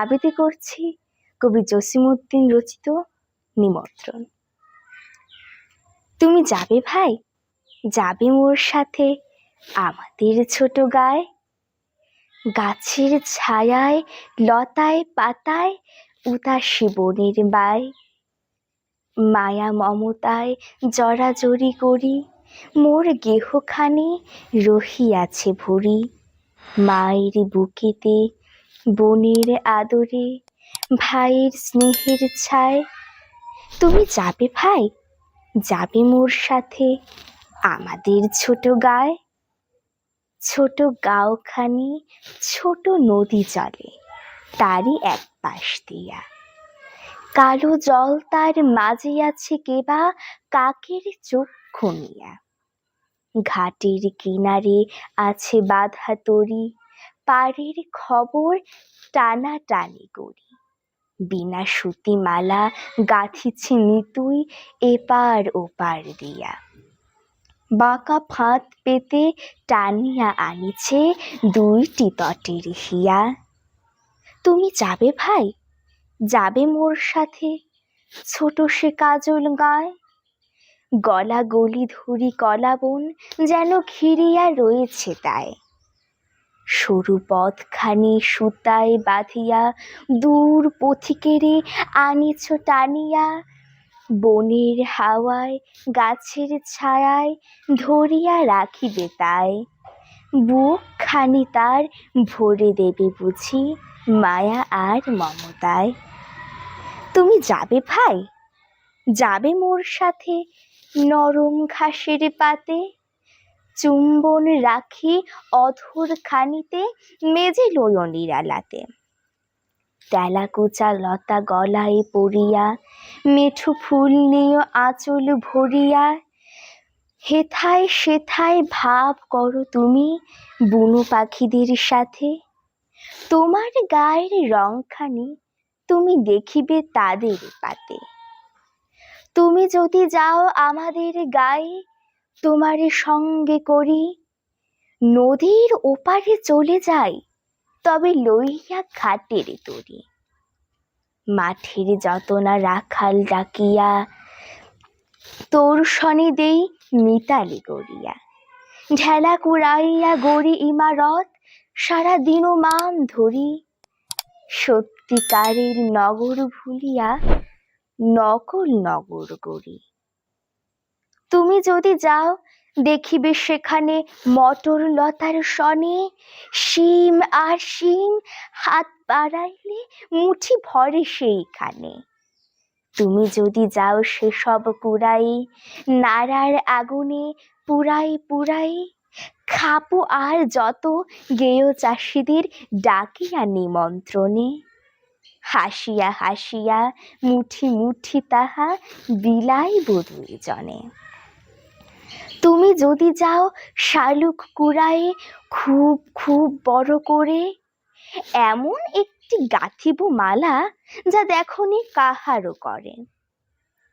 আবৃত্তি করছি কবি জসিমউদ্দিন রচিত নিমন্ত্রণ। তুমি যাবে ভাই? যাবে মোর সাথে আমাদের ছোট গায়ে। গাছের ছায়ায়, লতায় পাতায়, উদাসী বনের বায় মায়া মমতায় জড়াজড়ি করি, মোর গেহখানে রহিয়াছে ভরি। মায়ের বুকেতে বোনের আদরে, ভাইয়ের স্নেহের ছায়। তুমি যাবে ভাই? যাবে মোর সাথে আমাদের ছোট গায়ে। ছোট গাওখানি, ছোট নদী চলে তারই এক পাশ দিয়া। কালো জল তার মাঝে আছে কেবা কাকের চোখ খুনিয়া ঘাটের কিনারে আছে বাঁধা তরি। পাড়ের খবর টানা টানি করি বিনা সুতি মালা গাঁথিছে নিতুই এপার ওপার দিয়া। বাঁকা ফাঁদ পেতে টানিয়া আনিছে দুইটি তটের হিয়া। তুমি যাবে ভাই? যাবে মোর সাথে? ছোট সে কাজল গায়। গলা গলি ধরি কলাবন যেন ঘিরিয়া রয়েছে তাই সরু পথখানি সুতায় বাঁধিয়া দূর পথিকেরে আনিছ টানিয়া। বনের হাওয়ায়, গাছের ছায়ায় ধরিয়া রাখিবে তাই। বুক খানি তার ভরে দেবে বুঝি, মায়া আর মমতায়। তুমি যাবে ভাই? যাবে মোর সাথে নরম ঘাসের পাতে? চুম্বন রাখি অধর খানিতে মেজে লইও নিরালাতে তেলাকুচা লতা গলায় পড়িয়া, মেঠু ফুল নিয়ে আঁচল ভরিয়া, হেথায় সেথায় ভাব করো তুমি বুনো পাখিদের সাথে। তোমার গায়ের রংখানি তুমি দেখিবে তাদের পাতে। তুমি যদি যাও আমাদের গায়ে তোমার সঙ্গে করি। নদীর ওপারে চলে যাই, তবে লইয়া ঘাটের তরি। মাঠের যতনা রাখাল ডাকিয়া, তোর শনি দেই মিতালি গড়িয়া ঢেলা কুড়াইয়া গড়ি ইমারত সারা দিন মান ধরি। সত্যিকারের নগর ভুলিয়া নকল নগর গড়ি। তুমি যদি যাও, দেখিবে সেখানে মটর লতার সনে শিম আর শিম হাত বাড়াইলে মুঠি ভরে সেইখানে। তুমি যদি যাও সেসব কুড়াই, নাড়ার আগুনে পুরাই পুরাই খাপু আর যত গেয় চাষিদের ডাকিয়া নিমন্ত্রণে। হাসিয়া হাসিয়া মুঠি মুঠি তাহা বিলাই বধুই জনে তুমি যদি যাও শালুক কুড়ায়ে খুব খুব বড় করে, এমন একটি গাঁথিব মালা যা দেখনি কাহারও করে।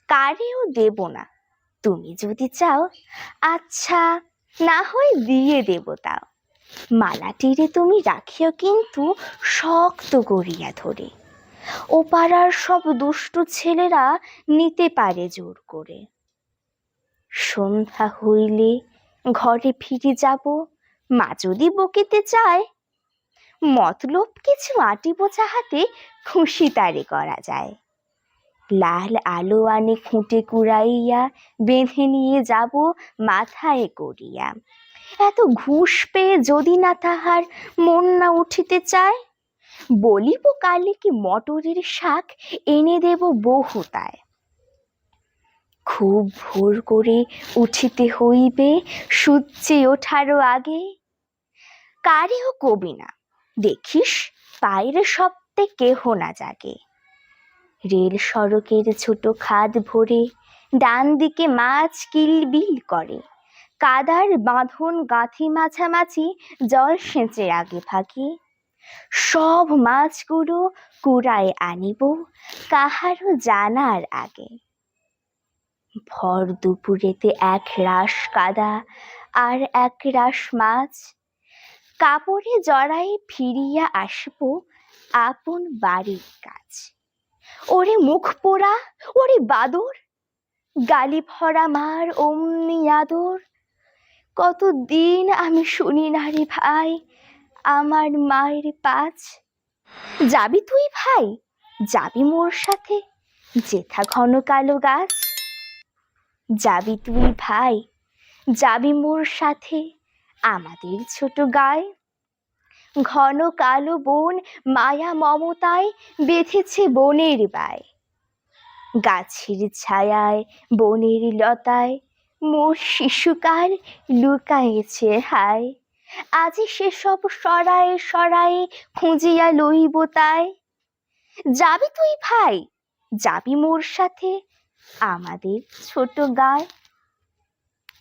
কারেও দেব না। তুমি যদি চাও আচ্ছা না হয় দিয়ে দেব তাও। মালাটিরে তুমি রাখিও কিন্তু শক্ত করিয়া ধরে। ও পাড়ার সব দুষ্টু ছেলেরা নিতে পারে জোর করে। সন্ধ্যা হইলে ঘরে ফিরে যাব, মা যদি বকিতে চায়। মতলব কিছু আটিব চাহাতে খুশি তারে করা যায়। লাল আলো আনে খুঁটে কুড়াইয়া, বেঁধে নিয়ে যাব মাথায় করিয়া। এত ঘুষ পেয়ে যদি না তাহার মন না উঠিতে চায়? বলিব কালে কি মটরের শাক এনে দেব বহুতায়। খুব ভোর করে উঠিতে হইবে সূর্যে ওঠারও আগে। কারেও কবি না, দেখিস পায়ের সপ্তে কেহ না জাগে। রেল সড়কের ছোট খাদ ভরে ডান দিকে মাছ কিলবিল করে। কাদার বাঁধন গাঁথি মাঝামাঝি জল সেঁচে আগে ভাগে। সব মাছগুলো কুড়ায় আনিব, কাহারও জানার আগে। ভর দুপুরেতে এক রাস কাদা আর এক রাস মাছ। কাপড়ে জড়াই ফিরিয়া আসব আপন বাড়ির কাজ ওরে মুখ পোড়া, ওরে বাদর, গালি ভরা মার অমনি আদর। কতদিন আমি শুনি না রে ভাই, আমার মায়ের পাঁচ যাবি তুই ভাই, যাবি মোর সাথে জেঠা ঘন কালো গাছ। যাবি তুই ভাই, যাবি মোর সাথে আমাদের ছোট গায়ে ঘন কালো বন মায়া মমতায় বেঁধেছে বনের বায় গাছের ছায়ায় বনের লতায় মোর শিশুকাল লুকায়েছে হায়। আজি সেসব সরায়ে সরায়ে খুঁজিয়া লইব তাই। যাবি তুই ভাই, যাবি মোর সাথে আমাদের ছোট গায়ে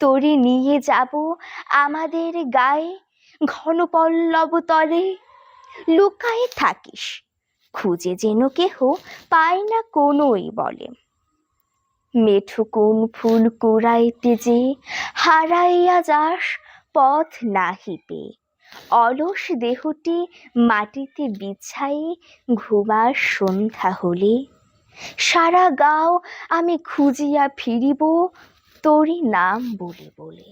তোরে নিয়ে যাব আমাদের গায়ে ঘন পল্লব তলে। লুকায়ে থাকিস, খুঁজে যেন কেহ পায় না কোনোই বলে। মেঠো কোন ফুল কুড়াইতে যে হারাইয়া যাস, পথ নাহি অলস দেহটি মাটিতে বিছাই ঘুমার সন্ধ্যা হলে। সারা গাও আমি খুঁজিয়া ফিরিব তোরই নাম বলে বলে।